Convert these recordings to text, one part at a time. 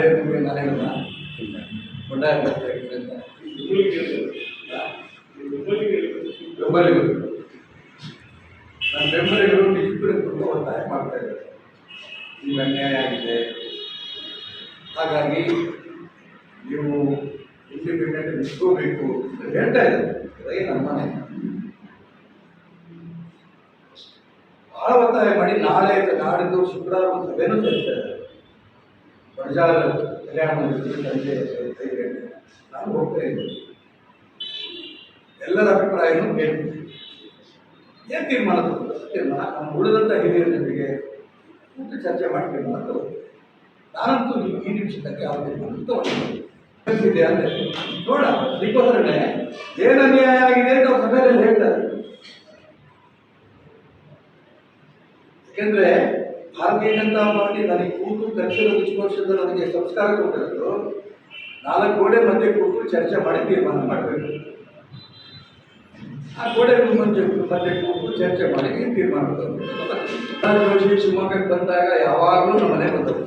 ಇದೆ ನಿಮಗೆ ನಾನು ಹೇಳಿದ ಬಂಡಾಯ ಬರ್ತಾ ಅಂತ ಬೆಂಬಲಿಗರು ನನ್ನ ಒತ್ತಾಯ ಮಾಡ್ತಾ ಇದ್ದಾರೆ ನಿಮ್ಗೆ ಅನ್ಯಾಯ ಆಗಿದೆ ಹಾಗಾಗಿ ನೀವು ಇಂಡಿಪೆಂಡೆಂಟ್ ನಿಂತ್ಕೋಬೇಕು ಅಂತ ಹೇಳ್ತಾ ಇದ್ದಾರೆ ಅದೇ ಮನೆ ಒತ್ತಾಯ ಮಾಡಿ ನಾಳೆ ನಾಡಿದ್ದು ಶುಕ್ರವಾರ ಸಭೆನೂ ಸೇರ್ತಾ ಇದ್ದಾರೆ ಪ್ರಜಾರ ಕಲ್ಯಾಣ ಗಂಟೆ ನಾನು ಹೋಗ್ತಾ ಇದ್ದೀನಿ ಎಲ್ಲರ ಅಭಿಪ್ರಾಯವನ್ನು ಕೇಳ್ತೀನಿ ಏನು ತೀರ್ಮಾನ ತೀರ್ಮಾನ ನಮ್ಮ ಉಳಿದಂಥ ಹಿರಿಯರ ಜೊತೆಗೆ ಕೂತು ಚರ್ಚೆ ಮಾಡಿ ತೀರ್ಮಾನ ತಗೋಬೇಕು ನಾನಂತೂ ಈ ಈ ನಿಮಿಷಕ್ಕೆ ಯಾವ ತೀರ್ಮಾನ ತಗೊಂಡಿದ್ದೆ ಅಂದರೆ, ನೋಡ ಅದಕ್ಕೋಸ್ಕರನೇ ಏನು ಅನ್ಯಾಯ ಆಗಿದೆ ಅಂತ ಅವ್ರ ಸಭೆಯಲ್ಲಿ ಹೇಳ್ತಾರೆ. ಯಾಕೆಂದ್ರೆ ಭಾರತೀಯ ಮಾಡಿ ನನಗೆ ಕೂತು ಕಕ್ಷದ ನಿಷ್ಪಕ್ಷದ ನನಗೆ ಸಂಸ್ಕಾರ ಕೊಟ್ಟಿರೋದು. ನಾಲ್ಕು ಗೋಡೆ ಮಧ್ಯೆ ಕೂತು ಚರ್ಚೆ ಮಾಡಿ ತೀರ್ಮಾನ ಮಾಡಬೇಕು. ಆ ಗೋಡೆ ಮುಂಚೆ ಮಧ್ಯೆ ಕೂತು ಚರ್ಚೆ ಮಾಡಿ ತೀರ್ಮಾನ ಮಾಡಬೇಕು. ಜೋಶಿ ಶಿವಮೊಗ್ಗಕ್ಕೆ ಬಂದಾಗ ಯಾವಾಗಲೂ ನಮ್ಮ ಮನೆ ಬಂದರು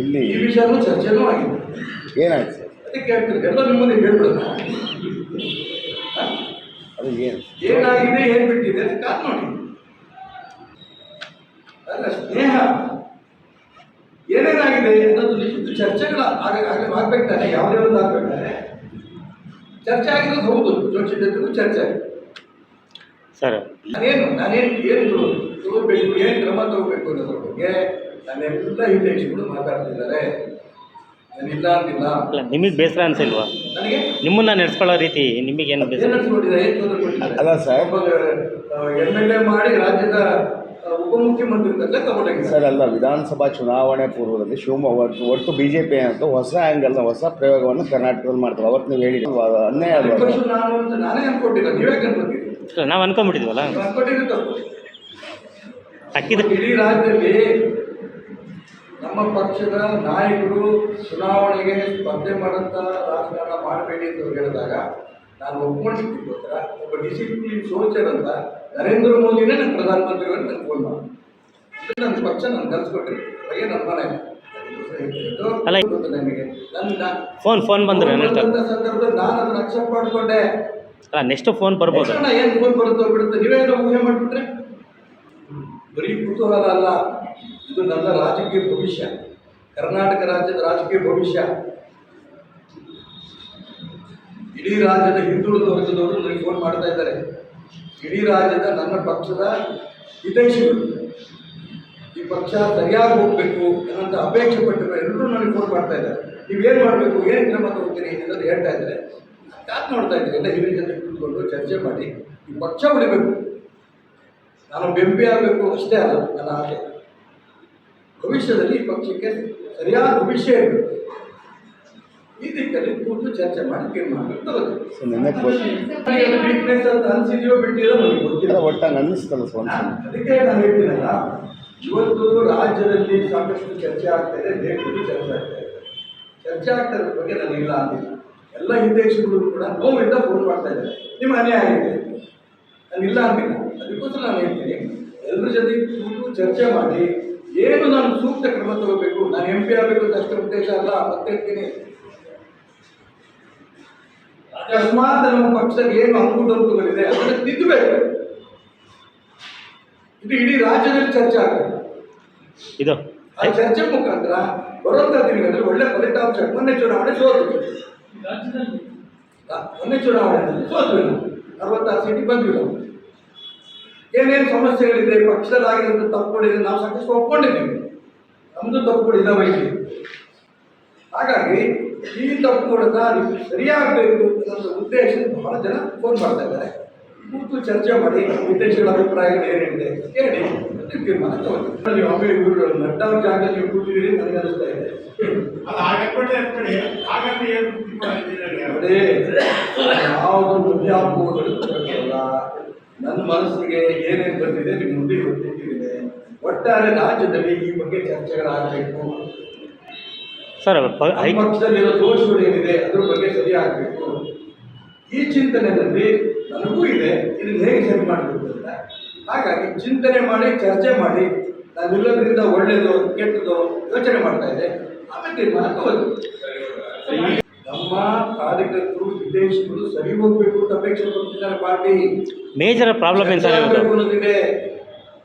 ಇಲ್ಲಿ ಈ ವಿಷಯನೂ ಚರ್ಚೆನೂ ಆಗಿದೆ. ಏನಾಯ್ತು? ಸರ್ ಅದಕ್ಕೆ ಹೇಳ್ತಾರೆ ಎಲ್ಲ ನಿಮ್ಮಲ್ಲಿ ಹೇಳ್ಬಿಡೋಣ. ಅದು ಏನು? ಏನಾಗಿದೆ ಏನ್ ಬಿಟ್ಟಿದೆ ಕಾದ್ ನೋಡಿ. ಅಲ್ಲ ಸ್ನೇಹ ಏನೇನಾಗಿದೆ ಅನ್ನೋದು ನಿಶ್ಚಿತ ಚರ್ಚೆಗಳ ಆಗ ಆಗ- ಆಗ್ಬೇಕು ತಾನೆ ಯಾವುದೇ ಒಂದು ಆಗ್ಬೇಕು ಚರ್ಚೆ ಆಗಿರೋದು ಹೌದು ಜೋಶಿ ಜೊತೆಗೂ ಚರ್ಚೆ ಆಗಿದೆ. ಸರ್. ನಾನೇನು ನಾನೇನು ಏನು ತಗೋಬೇಕು ಏನು ಕ್ರಮ ತಗೋಬೇಕು ಅನ್ನೋದ್ರ ಬಗ್ಗೆ ನನ್ನೆಲ್ಲ ಹಿತೈಷಿಗಳು ಮಾತಾಡ್ತಿದ್ದಾರೆ. ನಾನಿಲ್ಲ ಅಂತಿಲ್ಲ ನಿಮಗೆ ಬೇಸರ ಅನ್ಸಿಲ್ವಾ? ನನಗೆ? ನಿಮ್ಮನ್ನ ನಡೆಸ್ಕೊಳ್ಳೋ ರೀತಿ ನಿಮಗೇನು ಬೇಸರ? ಅಲ್ಲ ಸರ್. ಎಂ ಎಲ್ ಎ ಮಾಡಿ ರಾಜ್ಯದ ಸರ್ ಅಲ್ಲ ವಿಧಾನಸಭಾ ಚುನಾವಣೆ ಪೂರ್ವದಲ್ಲಿ ಶಿವಮೊಗ್ಗ ಒಟ್ಟು- ಬಿ ಜೆ ಪಿ ಅಂತ ಹೊಸ ಆ್ಯಂಗಲ್ನ ಹೊಸ ಪ್ರಯೋಗವನ್ನು ಕರ್ನಾಟಕದಲ್ಲಿ ಮಾಡ್ತಾರೆ. ಅವತ್ತು ನೀವು ಹೇಳಿ ಅನ್ಯಾಯ ನೀವೇ ಅನ್ಕೊಂಡ್ಬಿಟ್ಟಿದ್ವಲ್ಲ? ಇಡೀ ರಾಜ್ಯದಲ್ಲಿ ನಮ್ಮ ಪಕ್ಷದ ನಾಯಕರು ಚುನಾವಣೆಗೆ ಸ್ಪರ್ಧೆ ಮಾಡಂತ ರಾಜಕಾರಣ ಮಾಡಬೇಡಿ ಅಂತ ಹೇಳಿದಾಗ ನಾನು ಒಪ್ಕೊಂಡಿದ್ದಕ್ಕೋಸ್ಕರ ಒಬ್ಬ ಡಿಸಿಪ್ಲಿನ್ ಸೋಚರ್ ಅಂತ ನರೇಂದ್ರ ಮೋದಿನೇ ನನ್ನ ಪ್ರಧಾನಮಂತ್ರಿಗಳನ್ನು ನನಗೆ ಫೋನ್ ಮಾಡಿ ನನ್ನ ಪಕ್ಷ ನಾನು ಕಲಿಸ್ಕೊಟ್ರಿ ಹಾಗೆ ನನ್ನ ಮನೆ. ನನಗೆ ನನ್ನ ಫೋನ್ ಫೋನ್ ಬಂದ್ರೆ ಸಂದರ್ಭದಲ್ಲಿ ನಾನು ಅದನ್ನು ಅಕ್ಸೆಪ್ಟ್ ಮಾಡಿಕೊಂಡೆ. ಅಲ್ಲ ನೆಕ್ಸ್ಟ್ ಫೋನ್ ಬರ್ಬೋದು. ಏನು ಫೋನ್ ಬರುತ್ತೋ ಬಿಡುತ್ತೆ. ನೀವೇ ಏನೋ ಊಹೆ ಮಾಡಿಬಿಟ್ರೆ? ಬರೀ ಕುತೂಹಲ ಅಲ್ಲ. ಇದು ನನ್ನ ರಾಜಕೀಯ ಭವಿಷ್ಯ. ಕರ್ನಾಟಕ ರಾಜ್ಯದ ರಾಜಕೀಯ ಭವಿಷ್ಯ. ಇಡೀ ರಾಜ್ಯದ ಹಿಂದುಳಿದ ವರ್ಗದವರು ನನಗೆ ಫೋನ್ ಮಾಡ್ತಾ ಇದ್ದಾರೆ. ಇಡೀ ರಾಜ್ಯದ ನನ್ನ ಪಕ್ಷದ ಹಿತೈಷಿಗಳು. ಈ ಪಕ್ಷ ಸರಿಯಾಗಿ ಹೋಗಬೇಕು ಅನ್ನೋಂಥ ಅಪೇಕ್ಷೆ ಪಟ್ಟಿರೋ ಎಲ್ಲರೂ ನನಗೆ ಫೋನ್ ಮಾಡ್ತಾ ಇದ್ದಾರೆ. ನೀವೇನು ಮಾಡಬೇಕು, ಏನು ಕ್ರಮ ತಗೋತೀರಿ ಅಂತ ಹೇಳ್ತಾ ಇದ್ದಾರೆ. ಯಾಕೆ ನೋಡ್ತಾ ಇದ್ದೀರಿ? ಎಲ್ಲ ಹಿರಿಯ ಜನ ಕೂತ್ಕೊಂಡು ಚರ್ಚೆ ಮಾಡಿ, ಈ ಪಕ್ಷ ಉಳಿಬೇಕು. ನಾನು ಬೆಂಬಿ ಆಗಬೇಕು ಅಷ್ಟೇ ಅಲ್ಲ, ನನ್ನ ಆಸೆ. ಭವಿಷ್ಯದಲ್ಲಿ ಈ ಪಕ್ಷಕ್ಕೆ ಸರಿಯಾದ ಭವಿಷ್ಯ ಇರಬೇಕು ಈ ದಿಕ್ಕಲ್ಲಿ ಕೂತು ಚರ್ಚೆ ಮಾಡಿ ಸೊ ನಿನ್ನೆ ವೀಕ್ನೆಸ್ ಅಂತ ಅನ್ಸಿದೆಯೋ ಬಿಟ್ಟಿರೋ ನನಗೆ ಗೊತ್ತಿಲ್ಲ. ಅಲ್ಲ ಒಟ್ಟು ಹಂಗೆ ಅನ್ನಿಸ್ತಲ್ಲ ಸ್ವಂತ ಅದಕ್ಕೆ ನಾನು ಹೇಳ್ತೀನಲ್ಲ ಇವತ್ತು ರಾಜ್ಯದಲ್ಲಿ ಸಾಕಷ್ಟು ಚರ್ಚೆ ಆಗ್ತಾ ಇದೆ ದೇಶದಲ್ಲಿ ಚರ್ಚೆ ಆಗ್ತಾ ಇದೆ. ಚರ್ಚೆ ಆಗ್ತಾ ಇರೋದ್ರ ಬಗ್ಗೆ ನಾನು ಇಲ್ಲ ಅಂತಿಲ್ಲ ಎಲ್ಲ ಹಿತೈಷಿಗಳು ಕೂಡ ನೋವಿಂದ ಫೋನ್ ಮಾಡ್ತಾ ಇದ್ದಾರೆ. ನಿಮ್ಮ ಅನ್ಯಾಯ ಆಗಿದೆ ನಾನು ಇಲ್ಲ ಅಂತಿಲ್ಲ ಅದಕ್ಕೋಸ್ಕರ ನಾನು ಹೇಳ್ತೀನಿ ಎಲ್ಲರ ಜೊತೆ ಕೂತು ಚರ್ಚೆ ಮಾಡಿ ಏನು ನಾನು ಸೂಕ್ತ ಕ್ರಮ ತಗೋಬೇಕು ನಾನು ಎಂ ಪಿ ಆಗಬೇಕು ಅಂತ ಅಷ್ಟು ಉದ್ದೇಶ ಅಲ್ಲ ಮತ್ತೆ ಹೇಳ್ತೀನಿ. ಅಕಸ್ಮಾತ್ ನಮ್ಮ ಪಕ್ಷದಲ್ಲಿ ಏನು ಅಂಕುಡೊಂಕುಗಳಿದೆ ಅದನ್ನು ತಿದ್ದಬೇಕು. ಇದು ಇಡೀ ರಾಜ್ಯದಲ್ಲಿ ಚರ್ಚೆ ಆಗ್ತದೆ. ಇದು ಆ ಚರ್ಚೆ ಮುಖಾಂತರ ಬರುವಂಥ ದಿನಗಳಲ್ಲಿ ಒಳ್ಳೆ ಫಲಿತಾಂಶ ಮೊನ್ನೆ ಚುನಾವಣೆ ಸೋತು. ಮೊನ್ನೆ ಚುನಾವಣೆಯಲ್ಲಿ ಸೋತು. ಅರವತ್ತಾರು ಸೀಟಿಗೆ ಬಂದಿಲ್ಲ. ನಾವು ಏನೇನು ಸಮಸ್ಯೆಗಳಿದೆ ಪಕ್ಷದಲ್ಲಾಗಿರೋಂಥ ತಪ್ಪುಗಳಿದೆ ನಾವು ಸಾಕಷ್ಟು ಒಪ್ಕೊಂಡಿದ್ದೀವಿ. ನಮ್ಮದು ತಪ್ಪುಗಳಿದ್ದಾವೆ ವೈದ್ಯ ಹಾಗಾಗಿ ಈ ತಪ್ಪುಗಳನ್ನ ನೀವು ಸರಿಯಾಗಬೇಕು ಅನ್ನೋ ಉದ್ದೇಶ ಬಹಳ ಜನ ಫೋನ್ ಮಾಡ್ತಾ ಇದ್ದಾರೆ. ಕೂತು ಚರ್ಚೆ ಮಾಡಿ ಉದ್ದೇಶಗಳ ಅಭಿಪ್ರಾಯ ಏನೇನಿದೆ ಕೇಳಿ ತೀರ್ಮಾನ ತಗೊಳ್ಳಿ ನೀವು ಆಮೇಲೆ ಇವರು ನಡ್ಡಾ ಜಾಗ ನೀವು ಕೂತಿದ್ದೀರಿ ನನಗೆ ಅನಿಸ್ತಾ ಇದೆ. ಅದೇ ಯಾವುದು ಬರಲ್ಲ ನನ್ನ ಮನಸ್ಸಿಗೆ ಏನೇನು ಬಂದಿದೆ ನಿಮ್ಮ ಮುಂದೆ ಗೊತ್ತಿಟ್ಟಿದೆ ಒಟ್ಟಾರೆ ರಾಜ್ಯದಲ್ಲಿ ಈ ಬಗ್ಗೆ ಚರ್ಚೆಗಳಾಗಬೇಕು. ಸರ್ ಅದ್ರ ಬಗ್ಗೆ ಸರಿಯಾಗಬೇಕು. ಈ ಚಿಂತನೆಯಲ್ಲಿ ನನಗೂ ಇದೆ ಇದನ್ನ ಹೇಗೆ ಸರಿ ಮಾಡಬೇಕು ಅಂತ. ಹಾಗಾಗಿ ಚಿಂತನೆ ಮಾಡಿ ಚರ್ಚೆ ಮಾಡಿ ನಾನು ನಿಲ್ಲೋದ್ರಿಂದ ಒಳ್ಳೇದು ಕೆಟ್ಟದೋ ಯೋಚನೆ ಮಾಡ್ತಾ ಇದೆ. ಆಮೇಲೆ ತೀರ್ಮಾನ ತಗೋದು ನಮ್ಮ ಕಾರ್ಯಕರ್ತರು ವಿದೇಶಗಳು ಸರಿ ಹೋಗ್ಬೇಕು ಅಂತ ಅಪೇಕ್ಷೆ ಪಡ್ತಿದ್ದಾರೆ ಪಾರ್ಟಿ. ಮೇಜರ್ ಪ್ರಾಬ್ಲಮ್ ಏನು ಸರ್ ಅನ್ನೋದಿದೆ.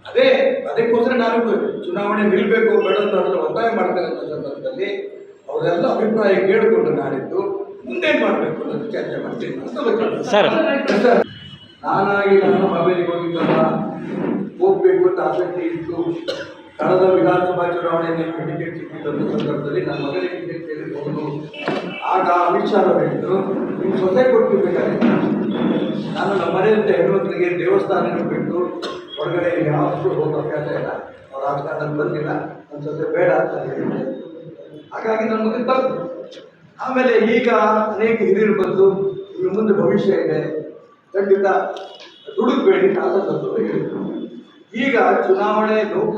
ಅದೇ ಅದಕ್ಕೋಸ್ಕರ ನಾನು ಚುನಾವಣೆ ನಿಲ್ಬೇಕು ಬೇಡ ಅಂತ ಒತ್ತಾಯ ಒತ್ತಾಯ ಇರೋ ಸಂದರ್ಭದಲ್ಲಿ ಅವರೆಲ್ಲ ಅಭಿಪ್ರಾಯ ಕೇಳಿಕೊಂಡು ನಾನಿದ್ದು ಮುಂದೆ ಮಾಡಬೇಕು ಅನ್ನೋದು ಚರ್ಚೆ ಮಾಡ್ತೀನಿ. ಸರ್. ನಾನಾಗಿ ನಾನು ಹಾವೇರಿಗೆ ಹೋಗಿದ್ದಲ್ಲ ಹೋಗ್ಬೇಕು ಅಂತ ಆಸಕ್ತಿ ಇತ್ತು. ಕಳೆದ ವಿಧಾನಸಭಾ ಚುನಾವಣೆಯಲ್ಲಿ ಟಿಕೆಟ್ ಸಿಕ್ಕಿದ್ದಂಥ ಸಂದರ್ಭದಲ್ಲಿ ನನ್ನ ಮಗನಿಗೆ ಟಿಕೆಟ್ ತೆಗೆದುಕೊಂಡು ಆಗ ಅಮಿತ್ ಶಾ ಅವರು ಹೇಳಿದ್ರು ನೀವು ಸೊಸೆ ಕೊಟ್ಟಿರ್ಬೇಕಾದ್ರೆ ನಾನು ನಮ್ಮ ಮನೆಯಂತೆ ಹೆಣ್ಣುಮಕ್ಕಳಿಗೆ ದೇವಸ್ಥಾನ ಬಿಟ್ಟು ಹೊರಗಡೆ ಯಾವತ್ತೂ ಹೋಗೋ ಅಭ್ಯಾಸ ಇಲ್ಲ. ಅವ್ರ ರಾಜಕಾರಣದಲ್ಲಿ ಬಂದಿಲ್ಲ. ನನ್ನ ಸೊಸೆ ಬೇಡ ಅಂತ ಹೇಳಿದ್ದೆ ಹಾಗಾಗಿ ನಮ್ಮ ಮಗನ ತಪ್ಪು. ಆಮೇಲೆ ಈಗ ಅನೇಕ ಹಿರಿಯರು ಬಂದು ಇನ್ನು ಮುಂದೆ ಭವಿಷ್ಯ ಇದೆ. ಖಂಡಿತ ದುಡುಕ್ಬೇಡಿ ಕಾಲ ತಂದು ಈಗ ಚುನಾವಣೆ ಲೋಕ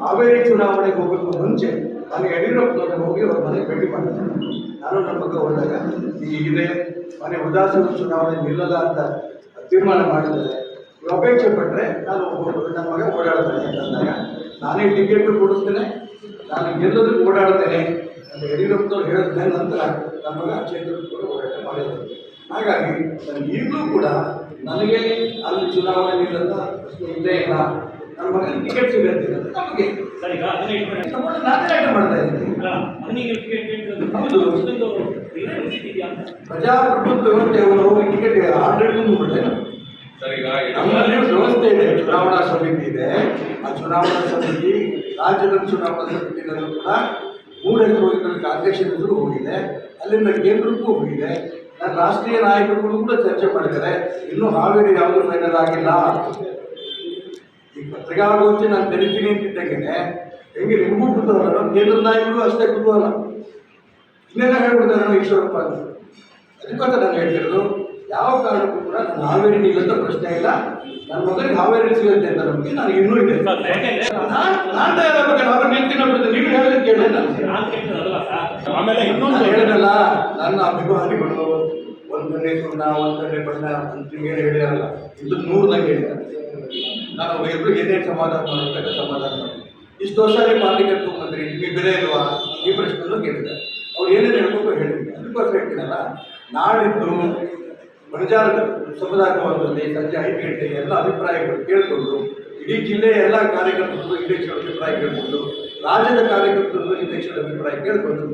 ಹಾವೇರಿ ಚುನಾವಣೆಗೆ ಹೋಗೋಕ್ಕೂ ಮುಂಚೆ ನಾನು ಯಡಿಯೂರಪ್ಪನವ್ರಿಗೆ ಹೋಗಿ ಅವ್ರ ಮನೆ ಭೇಟಿ ಮಾಡಿದ್ದೆ ನಾನು ನನ್ನ ಮಗ ಹೋದಾಗ ಈಗಿದೆ ಮನೆ ಉದಾಸೀನ ಚುನಾವಣೆ ನಿಲ್ಲಲ್ಲ ಅಂತ ತೀರ್ಮಾನ ಮಾಡಿದ್ದಾರೆ. ಅಪೇಕ್ಷೆ ಪಟ್ಟರೆ ನಾನು ನನ್ನ ಮಗ ಓಡಾಡ್ತೇನೆ ಅಂತಂದಾಗ ನಾನೇ ಟಿಕೆಟ್ ಕೊಡಿಸ್ತೇನೆ ನಾನು ಗೆಲ್ಲೋದಕ್ಕೆ ಓಡಾಡ್ತೇನೆ ಅಂತ ಯಡಿಯೂರಪ್ಪನವ್ರು ಹೇಳಿದ ನಂತರ ನಮ್ಮ ಮಗ ಕ್ಷೇತ್ರಕ್ಕೆ ಕೂಡ ಓಡಾಟ ಮಾಡಿದ್ರು ಹಾಗಾಗಿ ನಾನು ಈಗಲೂ ಕೂಡ ನನಗೆ ಅಲ್ಲಿ ಚುನಾವಣೆ ನಿಲ್ಲದ ಪ್ರಶ್ನೆ ಇಲ್ಲೇ ಇಲ್ಲ. ನನ್ನ ಮಗನ ಟಿಕೆಟ್ ಸಿಗುತ್ತೆ ಅಂತ ನಮಗೆ ಸರ್ ಈಗ ಅದನ್ನ ಇಟ್ಕೊಂಡೆ ತಗೊಂಡು ನಾನು ಆಟ ಮಾಡ್ತಾ ಇದ್ದೀನಿ. ಪ್ರಜಾಪ್ರಭುತ್ವ ವ್ಯವಸ್ಥೆಯವರು ಟಿಕೆಟ್ ಆಲ್ರೆಡಿ ಮುಂದೆ ನಮ್ಮಲ್ಲಿ ವ್ಯವಸ್ಥೆ ಇದೆ. ಚುನಾವಣಾ ಸಮಿತಿ ಇದೆ. ಆ ಚುನಾವಣಾ ಸಮಿತಿ ರಾಜ್ಯದ ಚುನಾವಣಾ ಸಮಿತಿನಲ್ಲೂ ಕೂಡ ಮೂರು ಅಧ್ಯಕ್ಷರ ಹೆಸರು ಹೋಗಿದೆ. ಅಲ್ಲಿಂದ ಕೇಂದ್ರಕ್ಕೂ ಹೋಗಿದೆ. ನನ್ನ ರಾಷ್ಟ್ರೀಯ ನಾಯಕರುಗಳು ಕೂಡ ಚರ್ಚೆ ಮಾಡಿದ್ದಾರೆ. ಇನ್ನೂ ಹಾವೇರಿ ಯಾವುದೂ ಫೈನಲ್ ಆಗಿಲ್ಲ. ಈ ಪತ್ರಿಕಾಗೋಷ್ಠಿ ನಾನು ತೆರಿತೀನಿ ಅಂತಿದ್ದಂಗೆ ಹೆಂಗೆ ನಿಮಗೂ ಕುತೂಹಲ ಕೇಂದ್ರ ನಾಯಕರು ಅಷ್ಟೇ ಕುತೂಹಲ ಇನ್ನೇನೋ ಹೇಳ್ಬಿಡ್ತಾರೆ ಈಶ್ವರಪ್ಪ ಅದಕ್ಕೋಸ್ಕರ ನಾನು ಹೇಳ್ತಿರೋದು ಯಾವ ಕಾರಣಕ್ಕೂ ಕೂಡ ನಾನು ಹಾವೇರಿ ನಿಲ್ಲಂತ ಪ್ರಶ್ನೆ ಇಲ್ಲ. ನನ್ನ ಮಗನಿಗೆ ಹಾವೇರಿ ಸಿಗುತ್ತೆ ಅಂತ ನಮಗೆ ನನಗೆ ಇನ್ನೂ ಇದೆ. ನಾನು ನಾನು ತಯಾರಾಗಬೇಕು ಹಾವೇರಿ ನಿಲ್ತೀನಿ ಅನ್ನೋದು ನೀವು ಹೇಳಿದ್ರೆ ಕೇಳಿ ನಾನು ನಾನು ಕೇಳ್ತದಲ್ಲ ಸರ್? ಆಮೇಲೆ ಇನ್ನೊಂದು ಹೇಳಿದಲ್ಲ ನನ್ನ ಅಭಿಮಾನಿಗಳು ಒಂದು ಗಂಟೆ ಸುಣ್ಣ ಒಂದನೇ ಬಣ್ಣ ಅಂತ ಏನು ಹೇಳಿರಲ್ಲ ಇದು ನೂರು ನಂಗೆ ಹೇಳಿದ್ದಾರೆ ನಾನು ಅವ್ರಿಗೆಲ್ಲರೂ ಏನೇನು ಸಮಾಧಾನ ಮಾಡಬೇಕು ಸಮಾಧಾನ ಮಾಡಿ ಇಷ್ಟು ವರ್ಷ ನೀವು ಮಾಡಲಿಕ್ಕೆ ಕರ್ಕೊಂಡು ನೀವು ನಿಮಗೆ ಬೆಲೆ ಇಲ್ವಾ? ಈ ಪ್ರಶ್ನೆಯನ್ನು ಕೇಳಿದೆ ಅವ್ರು ಏನೇನು ಹೇಳ್ಬೇಕು ಹೇಳಿದ್ವಿ ಅದಕ್ಕೋಸ್ಕರ ಹೇಳ್ತೀನಲ್ಲ ನಾಳಿದ್ದು ಬಣಜಾರ ಸಮುದಾಯ ಭವನದಲ್ಲಿ ಸಂಜೆ ಐದು ಎಲ್ಲ ಅಭಿಪ್ರಾಯಗಳು ಕೇಳಿಕೊಂಡು ಇಡೀ ಜಿಲ್ಲೆಯ ಎಲ್ಲ ಕಾರ್ಯಕರ್ತರು ಹಿತೈಷಿಗಳ ಅಭಿಪ್ರಾಯ ಕೇಳಿಕೊಂಡು, ರಾಜ್ಯದ ಕಾರ್ಯಕರ್ತರು ಹಿತೈಷಿಗಳ ಅಭಿಪ್ರಾಯ ಕೇಳಿಕೊಂಡು